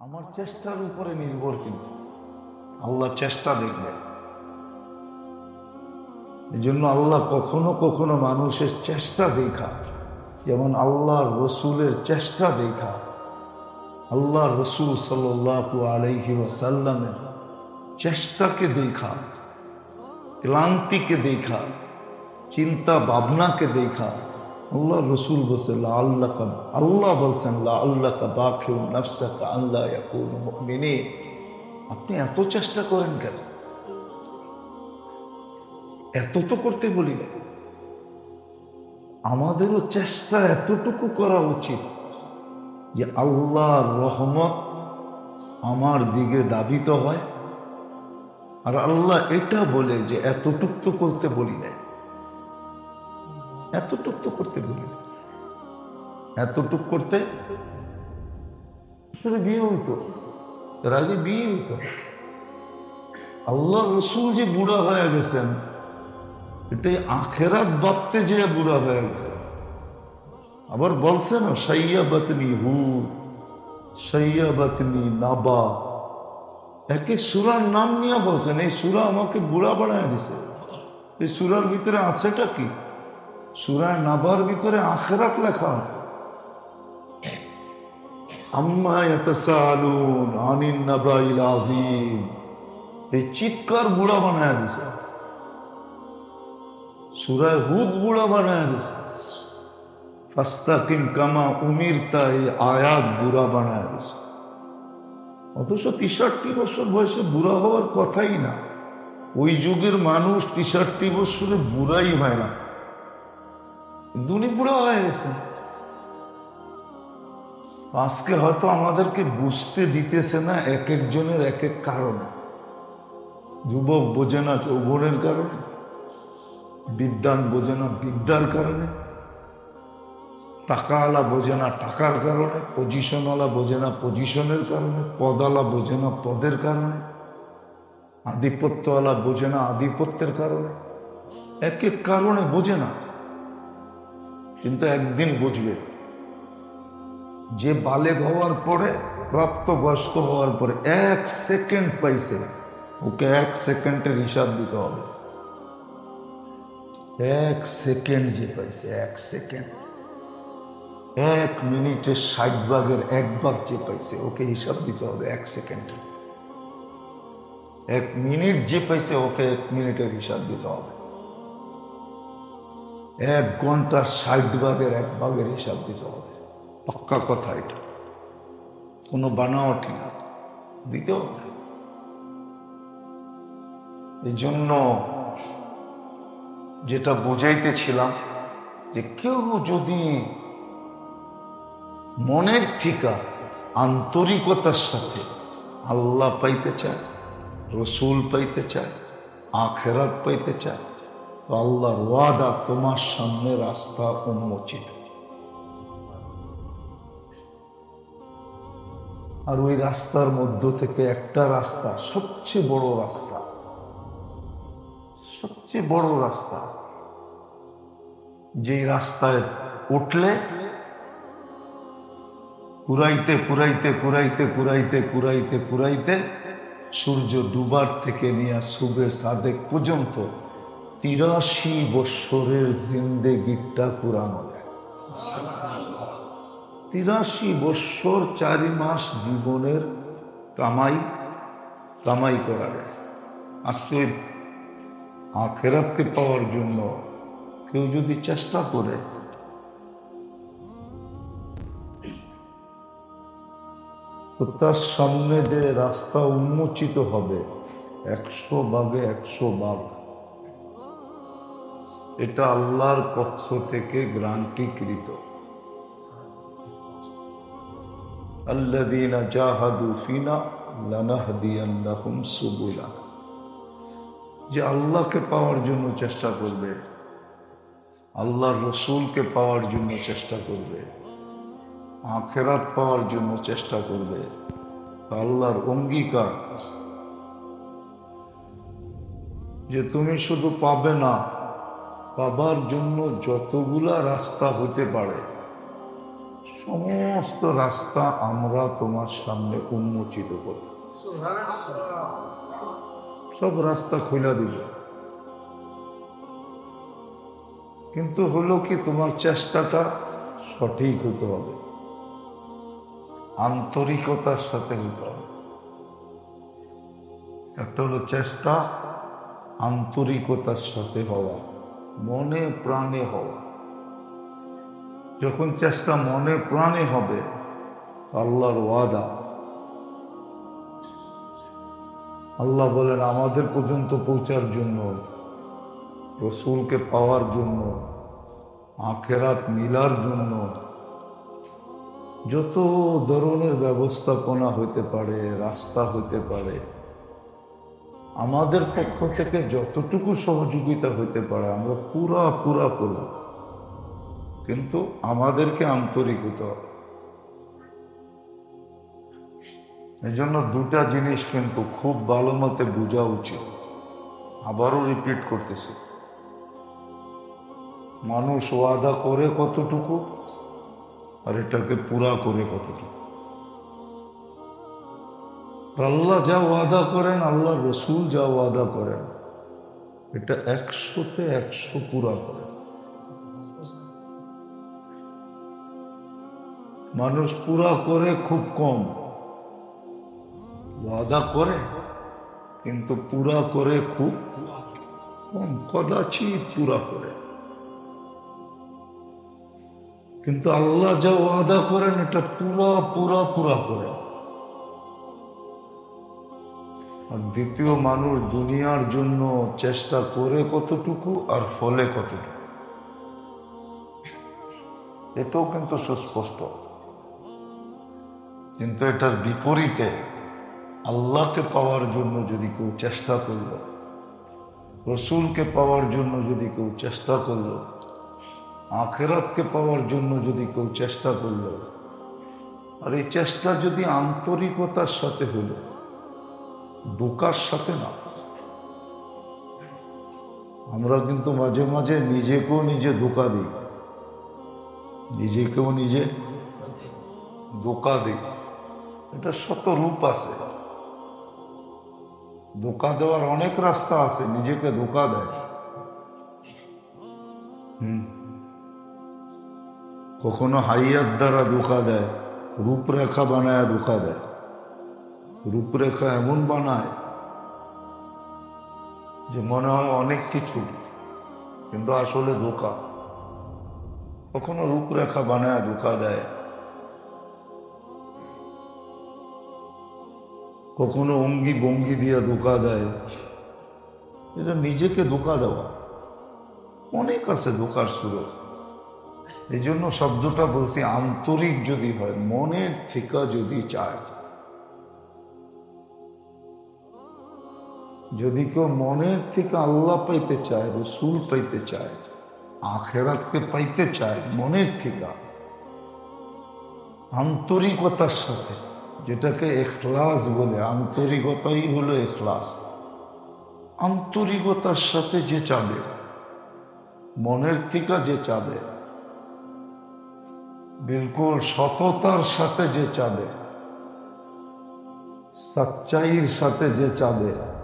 আমার চেষ্টার উপরে নির্ভর কিন্তু। আল্লাহ চেষ্টা দেখবে। এই জন্য আল্লাহ কখনো কখনো মানুষের চেষ্টা দেখা, যেমন আল্লাহ রসুলের চেষ্টা দেখা। আল্লাহ রসুল সাল্লাহু আলহি ওয়াসাল্লামের চেষ্টাকে দেখা, ক্লান্তিকে দেখা চিন্তা ভাবনাকে দেখা। আল্লাহ রসুল বলছে আল্লাহ আল্লাহ বলছেন আল্লাহ কা বাখেউ নফসাকা আল্লাহ ইয়াকুনু আপনি এত চেষ্টা করেন কেন? এত তো করতে বলি না। আমাদেরও চেষ্টা এতটুকু করা উচিত যে আল্লাহ রহমত আমার দিকে দাবিত হয়। আর আল্লাহ এটা বলে যে এতটুক তো করতে বলি না এতটুক তো করতে বলি এতটুক করতে আসলে বিয়ে হইতো। এর আগে বিয়ে হইতো। আল্লাহ রসুল যে বুড়া হয়ে গেছেন, এটাই আখেরাত ভাবতে যে বুড়া হয়ে গেছে আবার বলছে না সাইয়া বাতনি হু সাইয়া বাতনি নাবা। একে সুরার নাম নিয়ে বলছেন, এই সুরা আমাকে বুড়া বানায় দিছে। এই সুরার ভিতরে আছেটা কি? সুরায় নাবার ভিতরে আখেরাত লেখা আছে। আম্মা আনিন এই চিৎকার বুড়া বানায় দিছে। সুরায় হুদ বুড়া বানায় দিছে। ফাস্তাকিম কামা উমিরতা, এই আয়াত বুড়া বানায় দিছে। অথচ তেষট্টি বছর বয়সে বুড়া হওয়ার কথাই না। ওই যুগের মানুষ তেষট্টি বছরে বুড়াই হয় না। দুনি বুড়া হয়ে গেছে। আজকে হয়তো আমাদেরকে বুঝতে দিতেছে না এক একজনের এক এক কারণে। যুবক বোঝে না যৌবনের কারণে, বিদ্যান বোঝে না বিদ্যার কারণে, টাকাওয়ালা বোঝে না টাকার কারণে, পজিশনওয়ালা বোঝে না পজিশনের কারণে, পদওয়ালা বোঝে না পদের কারণে, আধিপত্যওয়ালা বোঝে না আধিপত্যের কারণে, এক এক কারণে বোঝে না। কিন্তু একদিন বুঝবে, যে বালেগ হওয়ার পরে প্রাপ্ত বয়স্ক হওয়ার পরে এক সেকেন্ড পাইছে ওকে এক সেকেন্ডের হিসাব দিতে হবে। এক সেকেন্ড যে পাইছে, এক সেকেন্ড। এক মিনিটের ষাট ভাগের এক ভাগ যে পাইছে, ওকে হিসাব দিতে হবে এক সেকেন্ডে। এক মিনিট যে পাইছে, ওকে এক মিনিটের হিসাব দিতে হবে। এক ঘণ্টার ষাট ভাগের এক ভাগের হিসাব দিতে হবে। পাক্কা কথা এটা। কোনো বানাওয়াটি না। দিতে হবে। এই জন্য যেটা বুঝাইতেছিলাম যে কেউ যদি মনের থিকা আন্তরিকতার সাথে আল্লাহ পাইতে চায় রসুল পাইতে চায় আখেরাত পাইতে চায় তো আল্লাহর ওয়াদা তোমার সামনে রাস্তা উন্মোচিত। আর ওই রাস্তার মধ্য থেকে একটা রাস্তা, সবচেয়ে বড় রাস্তা, সবচেয়ে বড় রাস্তা, যেই রাস্তায় উঠলে কুরাইতে কুরাইতে কুরাইতে কুরাইতে কুরাইতে কুরাইতে সূর্য ডুবার থেকে নিয়ে সুবে সাদেক পর্যন্ত তিরাশি বৎসরের জিন্দেগিটা যায় তিরাশি বৎসর চারি মাস জীবনের কামাই কামাই করা যায়। আজকে আখেরাতকে পাওয়ার জন্য কেউ যদি চেষ্টা করে তার সামনে যে রাস্তা উন্মোচিত হবে, একশো ভাগে একশো ভাগ এটা আল্লাহর পক্ষ থেকে গ্রান্টিকৃত। আল্লাদিনা জাহাদু ফিনা লানাহদিয়ান্নাহুম সুবুলা। যে আল্লাহকে পাওয়ার জন্য চেষ্টা করবে, আল্লাহর রসুলকে পাওয়ার জন্য চেষ্টা করবে, আখেরাত পাওয়ার জন্য চেষ্টা করবে আল্লাহর অঙ্গীকার। যে তুমি শুধু পাবে না পাবার জন্য যতগুলা রাস্তা হতে পারে, সমস্ত রাস্তা আমরা তোমার সামনে উন্মোচিত করব। সব রাস্তা খোলা দিব কিন্তু হলো কি, তোমার চেষ্টাটা সঠিক হতে হবে। আন্তরিকতার সাথে হতে হবে। একটা হলো চেষ্টা, আন্তরিকতার সাথে হওয়া। মনে প্রাণে হওয়া যখন চেষ্টা মনে প্রাণে হবে আল্লাহর ওয়াদা। আল্লাহ বলেন, আমাদের পর্যন্ত পৌঁছার জন্য, রসুলকে পাওয়ার জন্য, আখেরাত মিলার জন্য যত ধরনের ব্যবস্থাপনা হতে পারে, রাস্তা হতে পারে আমাদের পক্ষ থেকে যতটুকু সহযোগিতা হতে পারে, আমরা পুরা পুরা করব। কিন্তু আমাদেরকে আন্তরিক হতে হবে এই জন্য দুটা জিনিস কিন্তু খুব ভালো মতে বোঝা উচিত। আবারও রিপিট করতেছি। মানুষ ওয়াদা করে কতটুকু, আর এটাকে পুরা করে কতটুকু। আল্লাহ যা ওয়াদা করেন, আল্লাহ রসুল যা ওয়াদা করেন, এটা একশোতে একশো পুরা করে। মানুষ পুরা করে খুব কম। ওয়াদা করে, কিন্তু পুরা করে খুব কম, কদাচিৎ পুরা করে। কিন্তু আল্লাহ যা ওয়াদা করেন, এটা পুরা পুরা পুরা করে। আর দ্বিতীয় মানুষ দুনিয়ার জন্য চেষ্টা করে কতটুকু আর ফলে কতটুকু? এটাও কিন্তু সুস্পষ্ট। কিন্তু এটার বিপরীতে আল্লাহকে পাওয়ার জন্য যদি কেউ চেষ্টা করল, রসুলকে পাওয়ার জন্য যদি কেউ চেষ্টা করল, আখেরাতকে পাওয়ার জন্য যদি কেউ চেষ্টা করল, আর এই চেষ্টা যদি আন্তরিকতার সাথে হলো দোকার সাথে না। আমরা কিন্তু মাঝে মাঝে নিজেকেও নিজে ধোকা দিই। নিজেকেও নিজে ধোকা দিই। এটা শত রূপ আছে। ধোকা দেওয়ার অনেক রাস্তা আছে, নিজেকে ধোকা দেয়। হুম। কখনো হাইয়ার দ্বারা ধোকা দেয়, রূপরেখা বানায় ধোকা দেয়। রূপরেখা এমন বানায় যে মনে হয় অনেক কিছু, কিন্তু আসলে ধোকা। কখনো রূপরেখা বানায়, ধোকা দেয়। কখনো অঙ্গি বঙ্গি দিয়ে ধোকা দেয়। এটা নিজেকে ধোকা দেওয়া। অনেক আছে ধোকার সুযোগ এই জন্য শব্দটা বলছি আন্তরিক যদি হয়, মনের থেকে যদি চায়। যদি কেউ মনের থেকে আল্লাহ পাইতে চায়, রসুল পাইতে চায়, আখেরাতকে পাইতে চায়, মনের থেকে, আন্তরিকতার সাথে, যেটাকে এখলাস বলে, আন্তরিকতাই হলো এখলাস। আন্তরিকতার সাথে যে চাবে, মনের থেকে যে চাবে, বিলকুল সততার সাথে যে চাবে সচ্চাইয়ের সাথে যে চাবে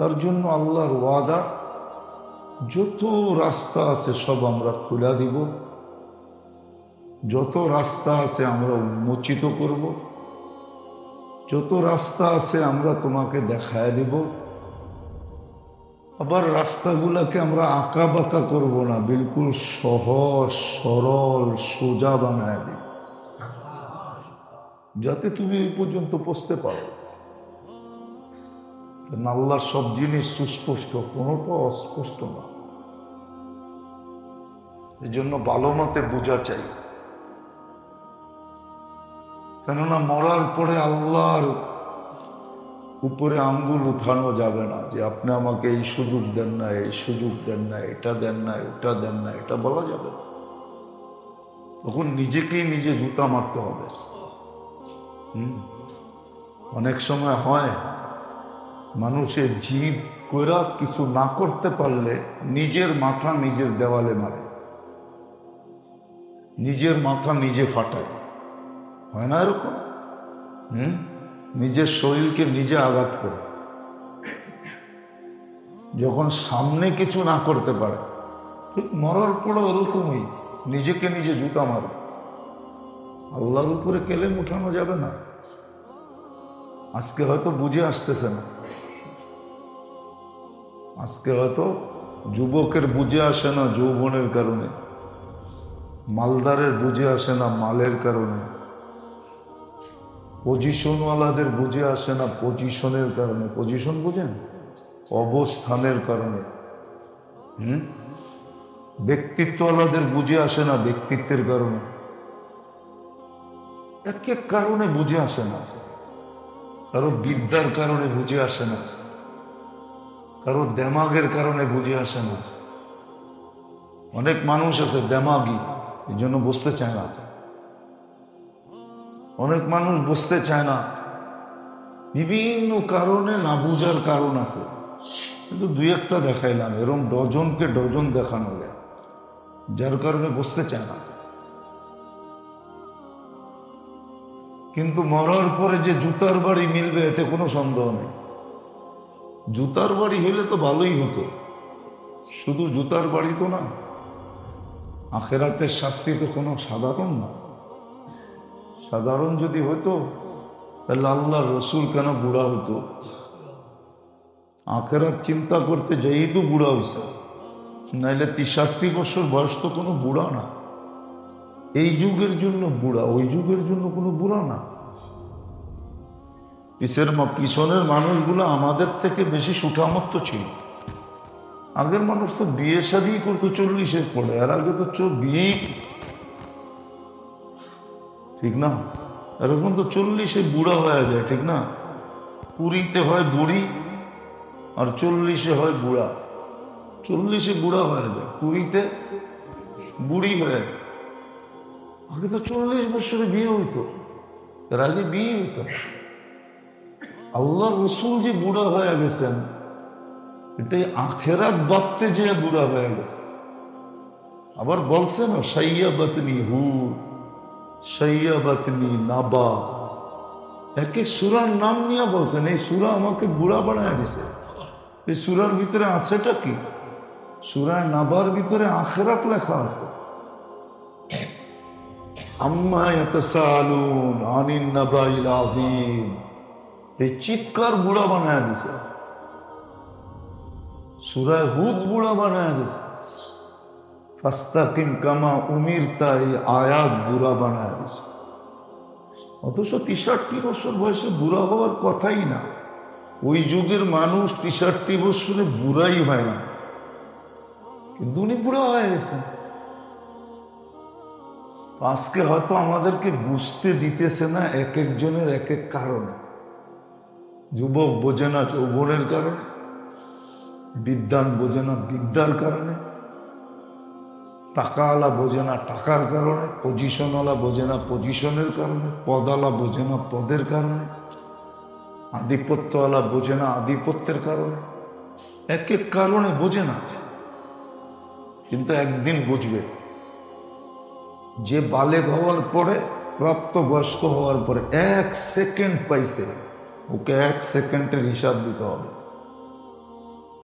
তার জন্য আল্লাহর ওয়াদা, যত রাস্তা আছে সব আমরা খুলা দিব। যত রাস্তা আছে আমরা উন্মোচিত করব। যত রাস্তা আছে আমরা তোমাকে দেখায় দিব। আবার রাস্তাগুলোকে আমরা আঁকা বাঁকা করব না, বিলকুল সহজ, সরল, সোজা বানায় দিব। যাতে তুমি এই পর্যন্ত পৌঁছতে পারো। আল্লাহর সব জিনিস সুস্পষ্ট কোনোটা অস্পষ্ট না। এই জন্য ভালো মতে বোঝা চাই। কেননা মরার পরে আল্লাহর উপরে আঙ্গুল উঠানো যাবে না যে আপনি আমাকে এই সুযোগ দেন না, এই সুযোগ দেন না, এটা দেন না, ওটা দেন না, এটা বলা যাবে না। তখন নিজেকেই নিজে জুতা মারতে হবে। অনেক সময় হয় মানুষের জীব কইরা কিছু না করতে পারলে নিজের মাথা নিজের দেওয়ালে মারে। নিজের মাথা নিজে ফাটায়। হয় না এরকম? হুম? নিজের শরীরকে নিজে আঘাত করে। যখন সামনে কিছু না করতে পারে, ঠিক মরার পরে ওরকমই, নিজেকে নিজে জুতা মারে। আল্লাহর উপরে কেলেম উঠানো যাবে না। আজকে হয়তো বুঝে আসতেছে না। আজকে হয়তো যুবকের বুঝে আসে না যৌবনের কারণে। মালদারের বুঝে আসে না মালের কারণে। পজিশনওয়ালাদের বুঝে আসে না পজিশনের কারণে। পজিশন বুঝেন? অবস্থানের কারণে। হুম? ব্যক্তিত্বওয়ালাদের বুঝে আসে না ব্যক্তিত্বের কারণে। এক এক কারণে বুঝে আসে না। কারও বিদ্যার কারণে বুঝে আসে না। কারও দেমাগের কারণে বুঝে আসে না। অনেক মানুষ আছে দেমাগি, এই জন্য বুঝতে চায় না। অনেক মানুষ বুঝতে চায় না, বিভিন্ন কারণে না বুঝার কারণ আছে। কিন্তু দুই একটা দেখাইলাম, এরম ডজনকে ডজন দেখানো যায়, যার কারণে বুঝতে চায় না। কিন্তু মরার পরে যে জুতার বাড়ি মিলবে, এতে কোনো সন্দেহ নেই। জুতার বাড়ি হলে তো ভালোই হতো। শুধু জুতার বাড়ি তো না, আখেরাতের শাস্তি তো কোনো সাধারণ না। সাধারণ যদি হতো, তাহলে আল্লাহ রসুল কেন বুড়া হতো? আখেরাত চিন্তা করতে যেই তো বুড়া হয়েছে, নাইলে তিষট্টি বছর বয়স তো কোনো বুড়া না। এই যুগের জন্য বুড়া, ওই যুগের জন্য কোনো বুড়া না। পিছের পিছনের মানুষগুলো আমাদের থেকে বেশি সুঠামত্ত ছিল আগের মানুষ তো বিয়ে শাদি করতো চল্লিশের পরে, আর আগে তো বিয়েই ঠিক না এরকম তো চল্লিশে বুড়া হয়ে যায়, ঠিক না কুড়িতে হয় বুড়ি, আর চল্লিশে হয় বুড়া চল্লিশে বুড়া হয়ে যায়, কুড়িতে বুড়ি হয়ে। আগে তো চল্লিশ বছরে বিয়ে হইতো, এর আগে বিয়ে হইতো। আল্লাহ রসুল যে বুড়া হয়ে গেছেন, এটাই আখেরাত বাপতে যে বুড়া হয়ে গেছে আবার বলছে না সাইয়া বাতনি হু সাইয়া বাতনি নাবা। এক এক সুরার নাম নিয়ে বলছেন, এই সুরা আমাকে বুড়া বানায় দিছে। এই সুরার ভিতরে আছেটা কি? সুরায় নাবার ভিতরে আখেরাত লেখা আছে। আম্মা ইয়াতাসালুন আনিন নাবাইল আযীম এই চিৎকার বুড়া বানায় দিছে। সুরায় হুদ বুড়া বানায় দিছে। ফাস্তাকিম কামা উমিরতা, এই আয়াত বুড়া বানায় দিছে। অথচ তিষট্টি বছর বয়সে বুড়া হওয়ার কথাই না। ওই যুগের মানুষ তিষট্টি বছরে বুড়াই হয় না। কিন্তু উনি বুড়া হয়ে গেছেন। আজকে হয়তো আমাদেরকে বুঝতে দিতেছে না এক একজনের এক এক কারণে। যুবক বোঝে না যৌবনের কারণে, বিদ্যান বোঝে না বিদ্যার কারণে, টাকাওয়ালা বোঝে না টাকার কারণে, পজিশনওয়ালা বোঝে না পজিশনের কারণে, পদওয়ালা বোঝে না পদের কারণে, আধিপত্যওয়ালা বোঝে না আধিপত্যের কারণে, এক এক কারণে বোঝে না। কিন্তু একদিন বুঝবে, যে বালেগ হওয়ার পরে, প্রাপ্তবয়স্ক হওয়ার পরে এক সেকেন্ড পাইছে ওকে এক সেকেন্ডের হিসাব দিতে হবে